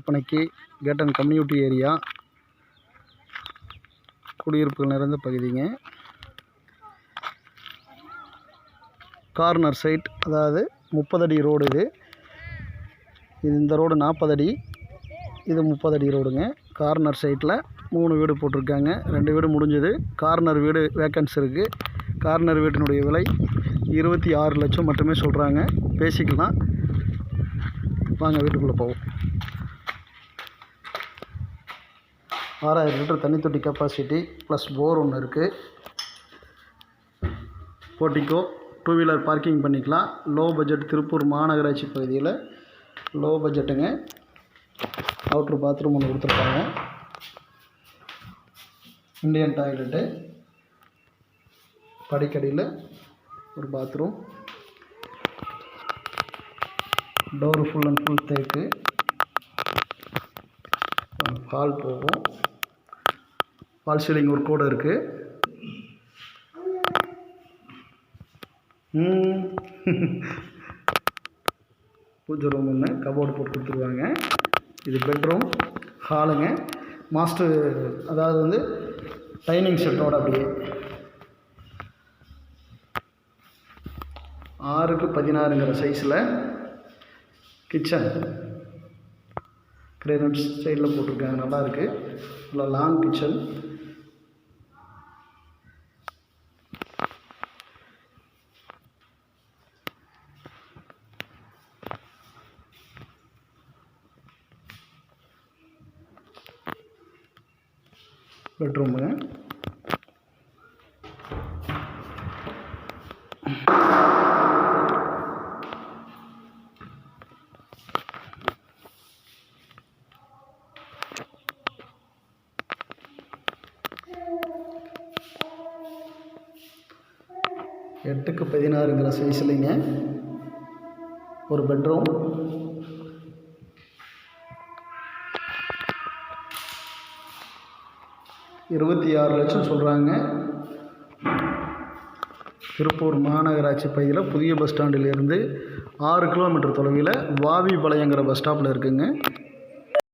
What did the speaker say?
விற்பனைக்கு கேட்டன் community area குடியிருப்புகள் நிறைந்த பகுதிங்க. கார்னர் சைட் அதாவது முப்பது அடி ரோடு இது. இது இந்த ரோடு நாற்பது அடி. இது முப்பது அடி ரோடுங்க. கார்னர் சைட்டில் மூணு வீடு போட்டிருக்காங்க. ரெண்டு வீடு முடிஞ்சது. கார்னர் வீடு வேக்கன்ஸ் இருக்குது கார்னர் வீட்டினுடைய விலை இருபத்தி ஆறு லட்சம் மட்டுமே சொல்கிறாங்க பேசிக்கலாம். வாங்க வீட்டுக்குள்ளே போவோம். ஆறாயிரம் லிட்டர் தண்ணி தொட்டி கெப்பாசிட்டி ப்ளஸ் போர் ஒன்று இருக்குது போட்டிக்கோ. டூ வீலர் பார்க்கிங் பண்ணிக்கலாம். லோ பட்ஜெட் திருப்பூர் மாநகராட்சி பகுதியில் லோ பட்ஜெட்டுங்க அவுட்ரு பாத்ரூம் ஒன்று கொடுத்துருக்காங்க. இண்டியன் டாய்லெட்டு படிக்கடியில் ஒரு bathroom door full and full தேக்கு ஹால் போகும். ஃபால் சீலிங் ஒரு கூட இருக்குது பூஜை ரூம் ஒன்று கபோர்டு போட்டு கொடுத்துருவாங்க. இது பெட்ரூம் ஹாலுங்க மாஸ்டர் அதாவது வந்து டைனிங் செட்டோட அப்படியே. ஆறுக்கு பதினாறுங்கிற சைஸில் கிச்சன் கிரேனட் ஸ்டைலில் போட்டிருக்காங்க. நல்லாயிருக்கு நல்லா லாங் கிச்சன் பெட்ரூமுங்க. எட்டுக்கு பதினாறுங்கிற சைஸ்லைங்க ஒரு பெட்ரூம் இருபத்தி ஆறு லட்சம் சொல்கிறாங்க திருப்பூர் மாநகராட்சி பகுதியில் புதிய பஸ் ஸ்டாண்டிலிருந்து ஆறு கிலோமீட்டர் தொலைவில் வாவி பாளையங்கிற பஸ் ஸ்டாப்பில் இருக்குங்க.